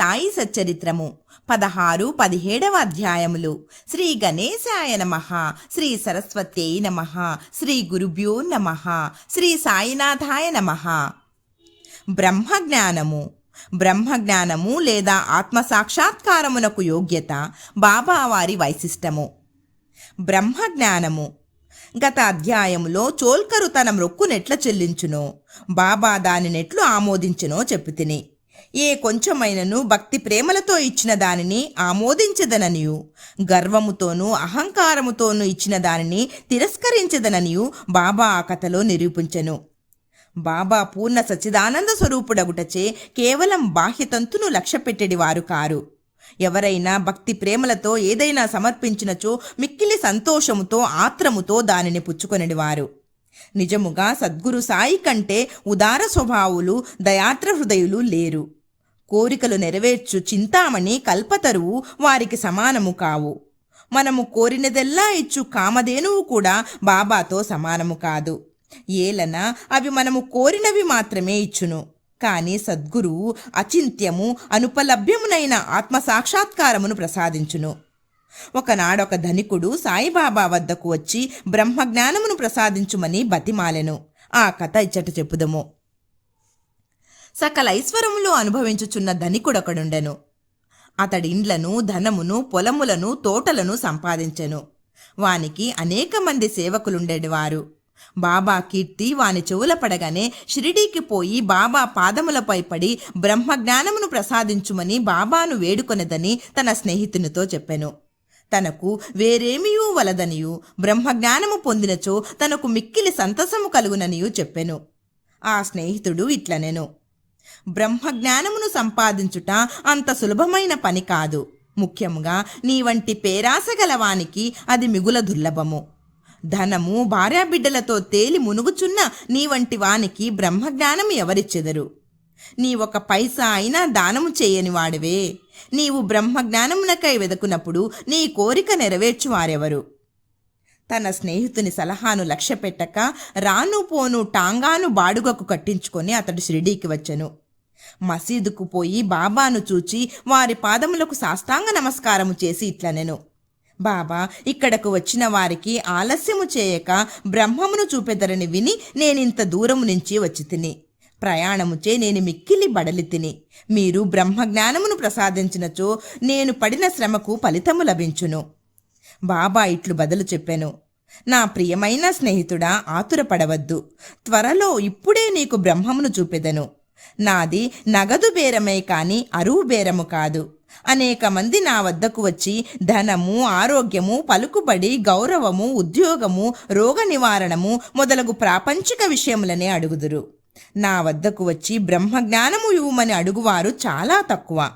సాయి సచ్చరిత్రము. పదహారు పదిహేడవ అధ్యాయములు. శ్రీ గణేశాయ నమ. శ్రీ సరస్వత్యై నమ. శ్రీ గురుభ్యో నమ. శ్రీ సాయినాథాయ నమ. బ్రహ్మజ్ఞానము. బ్రహ్మజ్ఞానము లేదా ఆత్మ సాక్షాత్కారమునకు యోగ్యత బాబావారి వైశిష్టము. బ్రహ్మజ్ఞానము. గత అధ్యాయములో చోల్కరు తన మ్రొక్కునెట్ల చెల్లించునో. బాబా దానినెట్లు ఆమోదించునో చెప్పుతిని. ఏ కొంచెమైనను భక్తి ప్రేమలతో ఇచ్చిన దానిని ఆమోదించదననియు. గర్వముతోనూ అహంకారముతోనూ ఇచ్చిన దానిని తిరస్కరించదననియు బాబా ఆ కథలో నిరూపించెను. బాబా పూర్ణ సచిదానంద స్వరూపుడగుటచే కేవలం బాహ్యతంతును లక్ష్యపెట్టెడి వారు కారు. ఎవరైనా భక్తి ప్రేమలతో ఏదైనా సమర్పించినచో మిక్కిలి సంతోషముతో ఆత్రముతో దానిని పుచ్చుకొనడివారు నిజముగా సద్గురు సాయి కంటే ఉదార స్వభావులు దయాత్ర హృదయులు లేరు. కోరికలు నెరవేర్చు చింతామణి కల్పతరువు వారికి సమానము కావు. మనము కోరినదెల్లా ఇచ్చు కామధేనువు కూడా బాబాతో సమానము కాదు. ఏలన అవి మనము కోరినవి మాత్రమే ఇచ్చును. కానీ సద్గురువు అచింత్యము అనుపలభ్యమునైన ఆత్మ సాక్షాత్కారమును ప్రసాదించును. ఒకనాడొక ధనికుడు సాయిబాబా వద్దకు వచ్చి బ్రహ్మజ్ఞానమును ప్రసాదించుమని బతిమాలెను. ఆ కథ ఇచ్చట చెప్పుదము. సకల ఐశ్వరములు అనుభవించుచున్న ధనికుడొకడుండెను. అతడి ఇండ్లను ధనమును పొలములను తోటలను సంపాదించెను. వానికి అనేక మంది సేవకులుండేవారు బాబా కీర్తి వాని చెవుల పడగానే షిరిడీకి పోయి బాబా పాదములపై పడి బ్రహ్మజ్ఞానమును ప్రసాదించుమని బాబాను వేడుకొనదని తన స్నేహితునితో చెప్పెను. తనకు వేరేమియూ వలదనియు బ్రహ్మజ్ఞానము పొందినచో తనకు మిక్కిలి సంతసము కలుగుననియూ చెప్పెను. ఆ స్నేహితుడు ఇట్లనెను. బ్రహ్మజ్ఞానమును సంపాదించుట అంత సులభమైన పని కాదు. ముఖ్యంగా నీ వంటి పేరాస గలవానికి అది మిగుల దుర్లభము. ధనము భార్యాబిడ్డలతో తేలి మునుగుచున్న నీ వంటి వానికి బ్రహ్మజ్ఞానం ఎవరిచ్చెదరు? నీ ఒక పైసా అయినా దానము చేయని వాడివే. నీవు బ్రహ్మజ్ఞానమునకై వెదకునప్పుడు నీ కోరిక నెరవేర్చువారెవరు? తన స్నేహితుని సలహాను లక్ష్యపెట్టక రాను పోను టాంగాను బాడుగకు కట్టించుకొని అతడు షిరిడీకి వచ్చెను. మసీదుకు పోయి బాబాను చూచి వారి పాదములకు సాష్టాంగ నమస్కారము చేసి ఇట్లనెను. బాబా ఇక్కడకు వచ్చిన వారికి ఆలస్యము చేయక బ్రహ్మమును చూపెదరని విని నేనింత దూరము నుంచి వచ్చి తిని ప్రయాణముచే నేను మిక్కిలి బడలి తిని మీరు బ్రహ్మజ్ఞానమును ప్రసాదించినచో నేను పడిన శ్రమకు ఫలితము లభించును. బాబా ఇట్లు బదులు చెప్పెను. నా ప్రియమైన స్నేహితుడా ఆతురపడవద్దు. త్వరలో ఇప్పుడే నీకు బ్రహ్మమును చూపెదను. నాది నగదు బేరమే కాని అరువు బేరము కాదు. అనేక మంది నా వద్దకు వచ్చి ధనము ఆరోగ్యము పలుకుబడి గౌరవము ఉద్యోగము రోగ నివారణము మొదలగు ప్రాపంచిక విషయములనే అడుగుదురు. నా వద్దకు వచ్చి బ్రహ్మజ్ఞానము ఇవ్వమని అడుగువారు చాలా తక్కువ.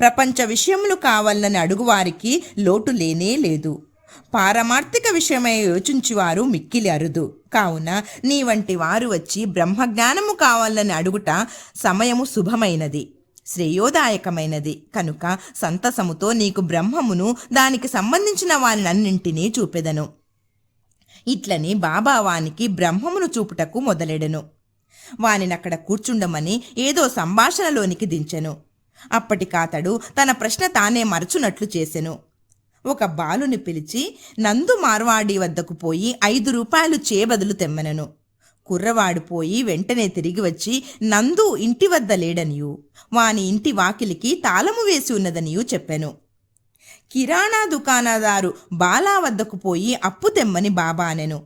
ప్రపంచ విషయములు కావాలని అడుగువారికి లోటు లేనే లేదు. పారమార్థిక విషయమై యోచించువారు మిక్కిలి అరుదు. కావున నీ వంటి వారు వచ్చి బ్రహ్మజ్ఞానము కావాలని అడుగుట సమయము శుభమైనది శ్రేయోదాయకమైనది. కనుక సంతసముతో నీకు బ్రహ్మమును దానికి సంబంధించిన వారినన్నింటినీ చూపెదను. ఇట్లని బాబా వానికి బ్రహ్మమును చూపుటకు మొదలెడెను. వానినక్కడ కూర్చుండమని ఏదో సంభాషణలోనికి దించెను. అప్పటికాతడు తన ప్రశ్న తానే మరచునట్లు చేసెను. ఒక బాలుని పిలిచి నందు మార్వాడి వద్దకు పోయి ఐదు రూపాయలు చేబదులు తెమ్మనను. కుర్రవాడు పోయి వెంటనే తిరిగి వచ్చి నందు ఇంటి వద్ద లేడనియు వాని ఇంటి వాకిలికి తాళము వేసి ఉన్నదనియూ చెప్పెను. కిరాణా దుకాణదారు బాలా వద్దకు పోయి అప్పు తెమ్మని బాబా అనెను.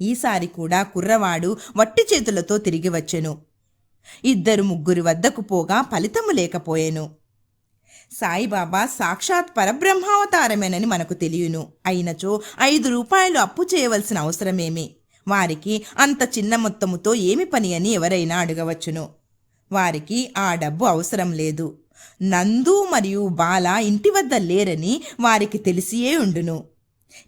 ఈసారి కూడా కుర్రవాడు వట్టి చేతులతో తిరిగి వచ్చెను. ఇద్దరు ముగ్గురి వద్దకు పోగా ఫలితము లేకపోయేను. సాయిబాబా సాక్షాత్ పరబ్రహ్మావతారమేనని మనకు తెలియను. అయినచో ఐదు రూపాయలు అప్పు చేయవలసిన అవసరమేమి? వారికి అంత చిన్న మొత్తముతో ఏమి పని అని ఎవరైనా అడగవచ్చును. వారికి ఆ డబ్బు అవసరం లేదు. నందు మరియు బాల ఇంటి వద్ద లేరని వారికి తెలిసియే ఉండును.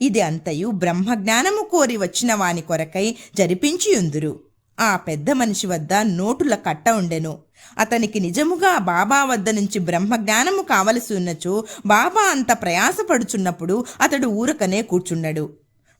ఇది అంతయు బ్రహ్మజ్ఞానము కోరి వచ్చిన వాని కొరకై జరిపించియుందురు. ఆ పెద్ద మనిషి వద్ద నోటుల కట్ట ఉండెను. అతనికి నిజముగా బాబా వద్ద నుంచి బ్రహ్మజ్ఞానము కావలసి ఉన్నచో బాబా అంత ప్రయాసపడుచున్నప్పుడు అతడు ఊరకనే కూర్చున్నాడు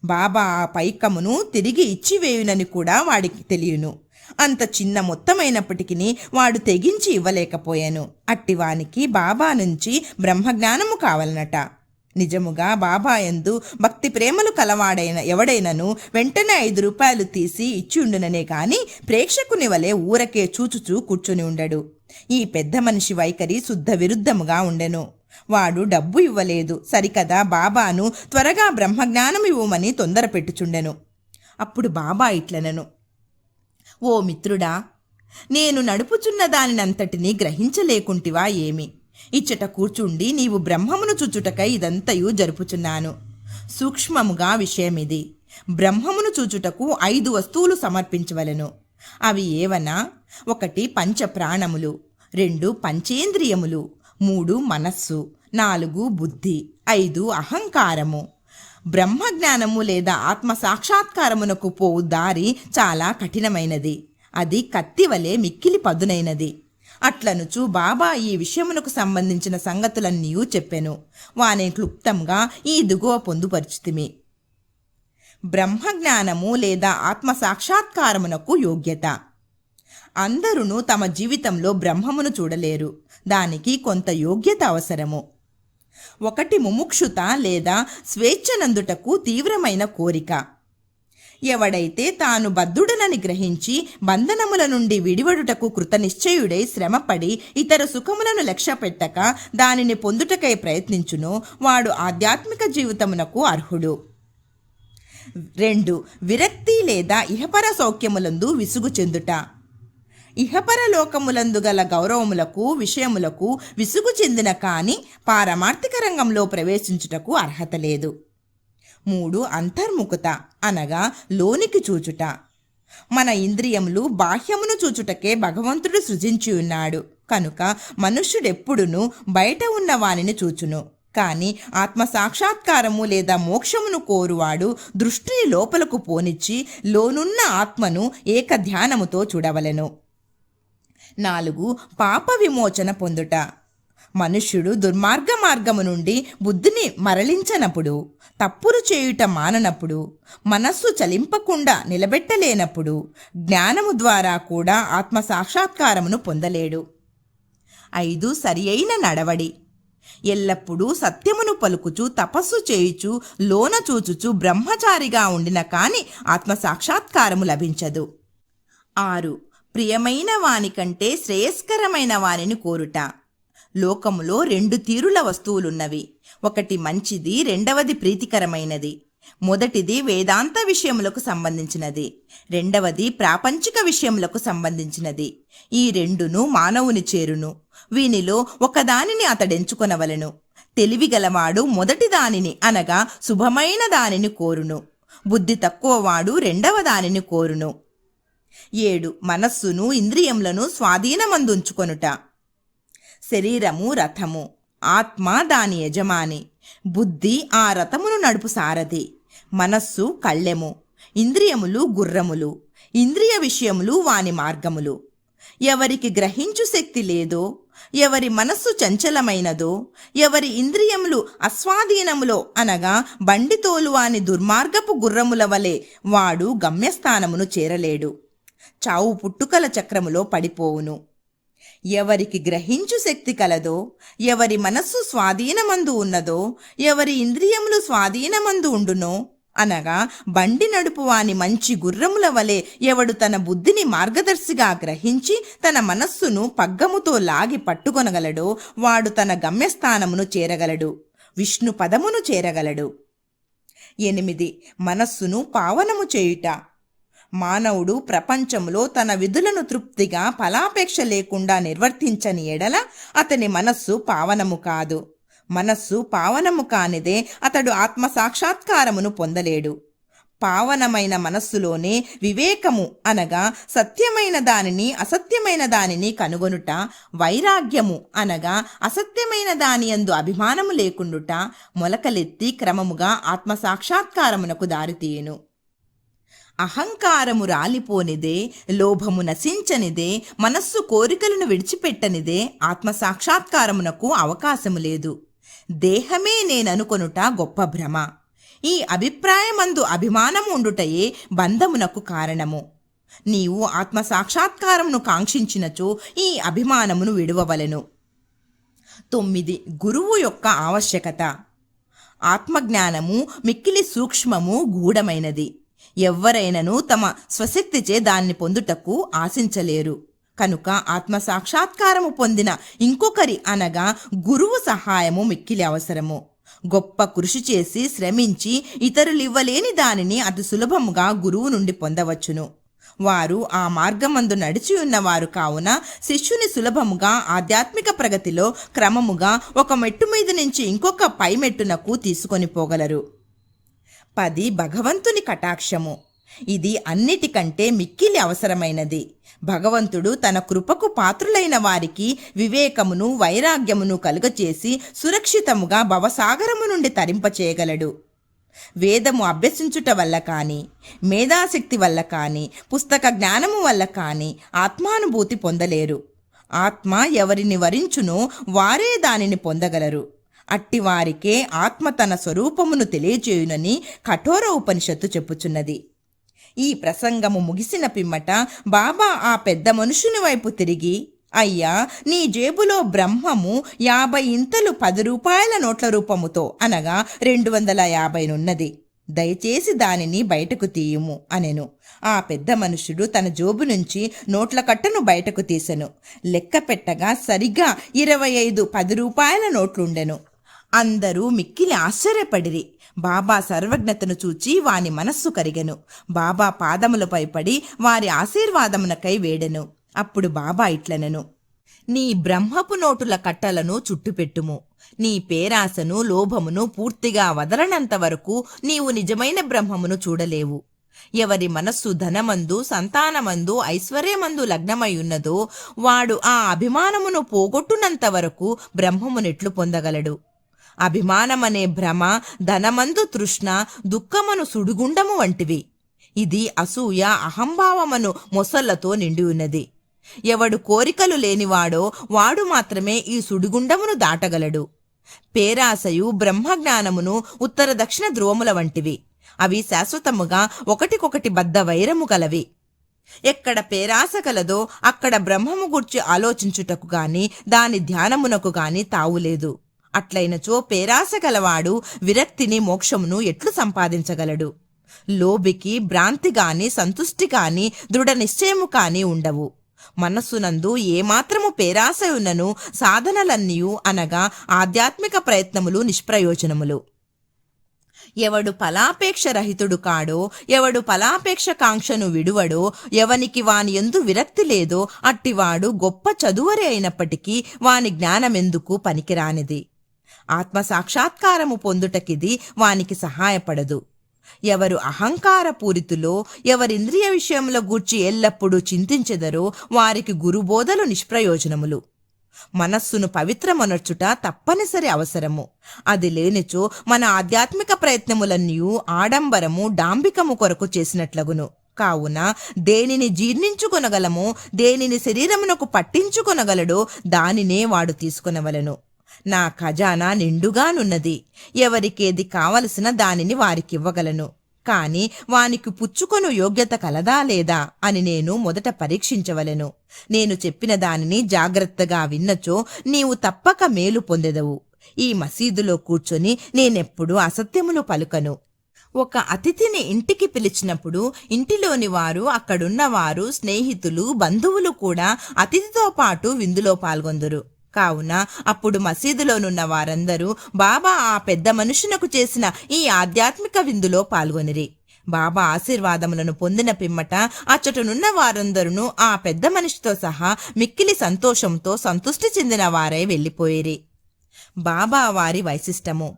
బాబా ఆ పైకమును తిరిగి ఇచ్చివేయునని కూడా వాడికి తెలియను. అంత చిన్న మొత్తమైనప్పటికీ వాడు తెగించి ఇవ్వలేకపోయాను. అట్టివానికి బాబా నుంచి బ్రహ్మజ్ఞానము కావాలనట. నిజముగా బాబా యందు భక్తి ప్రేమలు కలవాడైన ఎవడైనను వెంటనే ఐదు రూపాయలు తీసి ఇచ్చిండుననే కాని ప్రేక్షకుని వలె ఊరకే చూచుచూ కూర్చుని ఉండడు. ఈ పెద్ద మనిషి వైఖరి శుద్ధ విరుద్ధముగా ఉండెను. వాడు డబ్బు ఇవ్వలేదు. సరికదా బాబాను త్వరగా బ్రహ్మజ్ఞానం ఇవ్వమని తొందర పెట్టుచుండెను. అప్పుడు బాబా ఇట్లనను. ఓ మిత్రుడా నేను నడుపుచున్న దానినంతటినీ గ్రహించలేకుంటివా ఏమి? ఇచ్చట కూర్చుండి నీవు బ్రహ్మమును చూచుటకై ఇదంతయు జరుపుచున్నాను. సూక్ష్మముగా విషయమిది. బ్రహ్మమును చూచుటకు ఐదు వస్తువులు సమర్పించవలెను. అవి ఏవనా? ఒకటి పంచ ప్రాణములు రెండు పంచేంద్రియములు మూడు మనస్సు నాలుగు బుద్ధి ఐదు అహంకారము. బ్రహ్మజ్ఞానము లేదా ఆత్మ సాక్షాత్కారమునకు పోవు దారి చాలా కఠినమైనది. అది కత్తి వలె మిక్కిలి పదునైనది. అట్లనుచు బాబా ఈ విషయమునకు సంబంధించిన సంగతులన్నీ చెప్పెను. వానే క్లుప్తంగా ఈ దిగువ పొందుపరిచితిమి. బ్రహ్మజ్ఞానము లేదా ఆత్మ సాక్షాత్కారమునకు యోగ్యత. అందరును తమ జీవితంలో బ్రహ్మమును చూడలేరు. దానికి కొంత యోగ్యత అవసరము. ఒకటి ముముక్షుత లేదా స్వేచ్ఛనందుటకు తీవ్రమైన కోరిక. ఎవడైతే తాను బద్ధుడనని గ్రహించి బంధనముల నుండి విడివడుటకు కృతనిశ్చయుడై శ్రమపడి ఇతర సుఖములను లక్ష్య పెట్టక దానిని పొందుటకై ప్రయత్నించునో వాడు ఆధ్యాత్మిక జీవితమునకు అర్హుడు. రెండు విరక్తి లేదా ఇహపర సౌఖ్యములందు విసుగు చెందుట. ఇహపర లోకములందు గల గౌరవములకు విషయములకు విసుగు చెందిన కాని పారమార్థిక రంగంలో ప్రవేశించుటకు అర్హత లేదు. మూడు అంతర్ముఖత అనగా లోనికి చూచుట. మన ఇంద్రియములు బాహ్యమును చూచుటకే భగవంతుడు సృజించి ఉన్నాడు. కనుక మనుష్యుడెప్పుడును బయట ఉన్న వానిని చూచును. కానీ ఆత్మ సాక్షాత్కారము లేదా మోక్షమును కోరువాడు దృష్టిని లోపలకు పోనిచ్చి లోనున్న ఆత్మను ఏక ధ్యానముతో చూడవలెను. నాలుగు పాప విమోచన పొందుట. మనుష్యుడు దుర్మార్గ మార్గము నుండి బుద్ధిని మరలించనప్పుడు తప్పులు చేయుట మాననప్పుడు మనస్సు చలింపకుండా నిలబెట్టలేనప్పుడు జ్ఞానము ద్వారా కూడా ఆత్మ సాక్షాత్కారమును పొందలేడు. ఐదు సరి అయిన నడవడి. ఎల్లప్పుడూ సత్యమును పలుకుచు తపస్సు చేయుచు లోన చూచుచు బ్రహ్మచారిగా ఉండిన కాని ఆత్మ సాక్షాత్కారము లభించదు. ఆరు ప్రియమైన వానికంటే శ్రేయస్కరమైన వానిని కోరుట. లోకములో రెండు తీరుల వస్తువులున్నవి. ఒకటి మంచిది రెండవది ప్రీతికరమైనది. మొదటిది వేదాంత విషయములకు సంబంధించినది. రెండవది ప్రాపంచిక విషయములకు సంబంధించినది. ఈ రెండును మానవుని చేరును. వీనిలో ఒకదానిని అతడెంచుకొనవలెను. తెలివిగలవాడు మొదటి దానిని అనగా శుభమైన దానిని కోరును. బుద్ధి తక్కువవాడు రెండవ దానిని కోరును. ఏడు. మనస్సును ఇంద్రియములను స్వాధీనమందుంచుకొనుట. శరీరము రథము. ఆత్మ దాని యజమాని. బుద్ధి ఆ రథమును నడుపు సారథి. మనస్సు కళ్ళెము. ఇంద్రియములు గుర్రములు. ఇంద్రియ విషయములు వాని మార్గములు. ఎవరికి గ్రహించు శక్తి లేదో ఎవరి మనస్సు చంచలమైనదో ఎవరి ఇంద్రియములు అస్వాధీనములో అనగా బండితోలు వాని దుర్మార్గపు గుర్రముల వలె వాడు గమ్యస్థానమును చేరలేడు. చావు పుట్టుకల చక్రములో పడిపోవును. ఎవరికి గ్రహించు శక్తి కలదో ఎవరి మనస్సు స్వాధీనమందు ఉన్నదో ఎవరి ఇంద్రియములు స్వాధీనమందు ఉండునో అనగా బండి నడుపువాని మంచి గుర్రముల వలె ఎవడు తన బుద్ధిని మార్గదర్శిగా గ్రహించి తన మనస్సును పగ్గముతో లాగి పట్టుకొనగలడో వాడు తన గమ్యస్థానమును చేరగలడు విష్ణు పదమును చేరగలడు. ఎనిమిది. మనస్సును పావనము చేయుట. మానవుడు ప్రపంచంలో తన విధులను తృప్తిగా ఫలాపేక్ష లేకుండా నిర్వర్తించని ఎడల అతని మనస్సు పావనము కాదు. మనస్సు పావనము కానిదే అతడు ఆత్మ సాక్షాత్కారమును పొందలేడు. పావనమైన మనస్సులోనే వివేకము అనగా సత్యమైన దానిని అసత్యమైన దానిని కనుగొనుట వైరాగ్యము అనగా అసత్యమైన దాని యందు అభిమానము లేకుండుట మొలకలెత్తి క్రమముగా ఆత్మ సాక్షాత్కారమునకు దారితీయును. అహంకారము రాలిపోనిదే లోభము నశించనిదే మనస్సు కోరికలను విడిచిపెట్టనిదే ఆత్మ సాక్షాత్కారమునకు అవకాశము లేదు. దేహమే నేననుకొనుట గొప్ప భ్రమ. ఈ అభిప్రాయమందు అభిమానము ఉండుటయే బంధమునకు కారణము. నీవు ఆత్మసాక్షాత్కారమును కాంక్షించినచో ఈ అభిమానమును విడువవలెను. తొమ్మిది. గురువు యొక్క ఆవశ్యకత. ఆత్మజ్ఞానము మిక్కిలి సూక్ష్మము గూఢమైనది. ఎవ్వరైనను తమ స్వశక్తిచే దాన్ని పొందుటకు ఆశించలేరు. కనుక ఆత్మ సాక్షాత్కారము పొందిన ఇంకొకరి అనగా గురువు సహాయము మిక్కిలి అవసరము. గొప్ప కృషి చేసి శ్రమించి ఇతరులివ్వలేని దానిని అతి సులభముగా గురువు నుండి పొందవచ్చును. వారు ఆ మార్గమందు నడిచి ఉన్నవారు కావున శిష్యుని సులభముగా ఆధ్యాత్మిక ప్రగతిలో క్రమముగా ఒక మెట్టు మీద నుంచి ఇంకొక పై మెట్టునకు తీసుకొని పోగలరు. పది భగవంతుని కటాక్షము. ఇది అన్నిటికంటే మిక్కిలి అవసరమైనది. భగవంతుడు తన కృపకు పాత్రులైన వారికి వివేకమును వైరాగ్యమును కలుగచేసి సురక్షితముగా భవసాగరము నుండి తరింపచేయగలడు. వేదము అభ్యసించుట వల్ల కానీ మేధాశక్తి వల్ల కానీ పుస్తక జ్ఞానము వల్ల కానీ ఆత్మానుభూతి పొందలేరు. ఆత్మ ఎవరిని వరించునో వారే దానిని పొందగలరు. అట్టివారికే ఆత్మ తన స్వరూపమును తెలియచేయునని కఠోర ఉపనిషత్తు చెప్పుచున్నది. ఈ ప్రసంగము ముగిసిన పిమ్మట బాబా ఆ పెద్ద మనుషుని వైపు తిరిగి అయ్యా నీ జేబులో బ్రహ్మము యాభై ఇంతలు పది రూపాయల నోట్ల రూపముతో అనగా రెండు వందల యాభైనున్నది దయచేసి దానిని బయటకు తీయుము అనెను. ఆ పెద్ద మనుషుడు తన జోబు నుంచి నోట్ల కట్టను బయటకు తీసెను. లెక్క పెట్టగా సరిగా ఇరవై ఐదు పది రూపాయల నోట్లుండెను. అందరూ మిక్కిలి ఆశ్చర్యపడిరి. బాబా సర్వజ్ఞతను చూచి వాని మనస్సు కరిగెను. బాబా పాదములపై పడి వారి ఆశీర్వాదమునకై వేడెను. అప్పుడు బాబా ఇట్లనెను. నీ బ్రహ్మపు నోటుల కట్టలను చుట్టుపెట్టుము. నీ పేరాసను లోభమును పూర్తిగా వదలనంత వరకు నీవు నిజమైన బ్రహ్మమును చూడలేవు. ఎవరి మనస్సు ధనమందు సంతానమందు ఐశ్వర్యమందు లగ్నమై ఉన్నదో వాడు ఆ అభిమానమును పోగొట్టునంత వరకు బ్రహ్మమునెట్లు పొందగలడు. అభిమానమనే భ్రమ ధనమందు తృష్ణ దుఃఖమును సుడిగుండము వంటివి. ఇది అసూయ అహంభావమును మొసళ్ళతో నిండి ఉన్నది. ఎవడు కోరికలు లేనివాడో వాడు మాత్రమే ఈ సుడిగుండమును దాటగలడు. పేరాశయు బ్రహ్మజ్ఞానమును ఉత్తర దక్షిణ ధ్రువముల వంటివి. అవి శాశ్వతముగా ఒకటికొకటి బద్ద వైరము గలవి. ఎక్కడ పేరాశ కలదో అక్కడ బ్రహ్మము గుర్చి ఆలోచించుటకు గాని దాని ధ్యానమునకు గాని తావులేదు. అట్లైనచో పేరాస గలవాడు విరక్తిని మోక్షమును ఎట్లు సంపాదించగలడు? లోబికి భ్రాంతి గాని సంతుష్టి కాని దృఢ నిశ్చయము కాని ఉండవు. మనస్సునందు ఏమాత్రము పేరాశయునను సాధనలన్నీయు అనగా ఆధ్యాత్మిక ప్రయత్నములు నిష్ప్రయోజనములు. ఎవడు ఫలాపేక్ష రహితుడు కాడో ఎవడు ఫలాపేక్ష కాంక్షను విడువడో ఎవనికి వాని ఎందు విరక్తి లేదో అట్టివాడు గొప్ప చదువరి అయినప్పటికీ వాని జ్ఞానమెందుకు పనికిరానిది. ఆత్మ సాక్షాత్కారము పొందుటకిది వానికి సహాయపడదు. ఎవరు అహంకార పూరితులో ఎవరింద్రియ విషయముల గూర్చి ఎల్లప్పుడూ చింతించెదరో వారికి గురుబోధలు నిష్ప్రయోజనములు. మనస్సును పవిత్రమనర్చుట తప్పనిసరి అవసరము. అది లేనిచో మన ఆధ్యాత్మిక ప్రయత్నములన్నీ ఆడంబరము డాంబికము కొరకు చేసినట్లగును. కావున దేనిని జీర్ణించుకొనగలము దేనిని శరీరమునకు పట్టించుకొనగలడో దానినే వాడు తీసుకొనవలెను. నా ఖజానా నిండుగానున్నది. ఎవరికేది కావలసిన దానిని వారికివ్వగలను. కాని వానికి పుచ్చుకొను యోగ్యత కలదా లేదా అని నేను మొదట పరీక్షించవలెను. నేను చెప్పిన దానిని జాగ్రత్తగా విన్నచో నీవు తప్పక మేలు పొందెదవు. ఈ మసీదులో కూర్చొని నేనెప్పుడూ అసత్యములు పలుకను. ఒక అతిథిని ఇంటికి పిలిచినప్పుడు ఇంటిలోని వారు అక్కడున్న వారు స్నేహితులు బంధువులు కూడా అతిథితో పాటు విందులో పాల్గొందురు. కావున అప్పుడు మసీదులోనున్న వారందరూ బాబా ఆ పెద్ద మనుషునకు చేసిన ఈ ఆధ్యాత్మిక విందులో పాల్గొనిరి. బాబా ఆశీర్వాదములను పొందిన పిమ్మట అచ్చటనున్న వారందరూ ఆ పెద్ద మనిషితో సహా మిక్కిలి సంతోషంతో సంతృష్టి చెందిన వారై వెళ్ళిపోయిరి. బాబా వారి వైశిష్టము.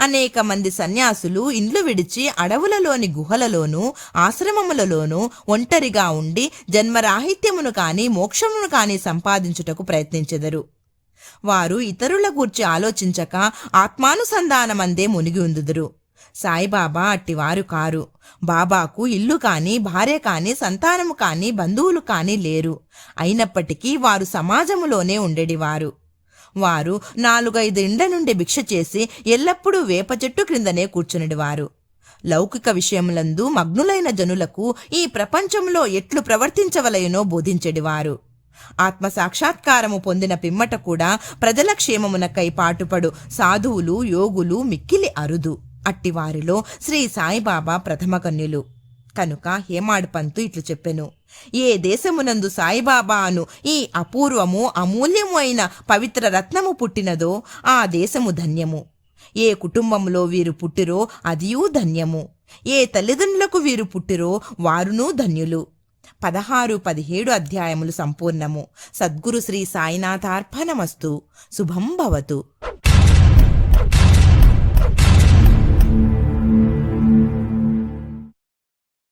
అనేక మంది సన్యాసులు ఇండ్లు విడిచి అడవులలోని గుహలలోనూ ఆశ్రమములలోనూ ఒంటరిగా ఉండి జన్మరాహిత్యమును కాని మోక్షమును కాని సంపాదించుటకు ప్రయత్నించెదరు. వారు ఇతరుల గూర్చి ఆలోచించక ఆత్మానుసంధానమందే మునిగి ఉందుదురు. సాయిబాబా అట్టివారు కారు. బాబాకు ఇల్లు కానీ భార్య కానీ సంతానము కానీ బంధువులు కానీ లేరు. అయినప్పటికీ వారు సమాజములోనే ఉండేడివారు. వారు నాలుగైదు ఇండ్ల నుండి భిక్ష చేసి ఎల్లప్పుడూ వేప చెట్టు క్రిందనే కూర్చునేవారు లౌకిక విషయములందు మగ్నులైన జనులకు ఈ ప్రపంచంలో ఎట్లు ప్రవర్తించవలయనో బోధించెడివారు. ఆత్మ సాక్షాత్కారము పొందిన పిమ్మట కూడా ప్రజల క్షేమమునకై పాటుపడు సాధువులు యోగులు మిక్కిలి అరుదు. అట్టివారిలో శ్రీ సాయిబాబా ప్రథమ కన్యులు కనుక హేమాడ్ పంతు ఇట్లు చెప్పెను. ఏ దేశమునందు సాయిబాబా అను ఈ అపూర్వము అమూల్యము అయిన పవిత్ర రత్నము పుట్టినదో ఆ దేశము ధన్యము. ఏ కుటుంబంలో వీరు పుట్టిరో అదియూ ధన్యము. ఏ తల్లిదండ్రులకు వీరు పుట్టిరో వారునూ ధన్యులు. పదహారు పదిహేడు అధ్యాయములు సంపూర్ణము. సద్గురు శ్రీ సాయినాథార్పణమస్తు. శుభం భవతు.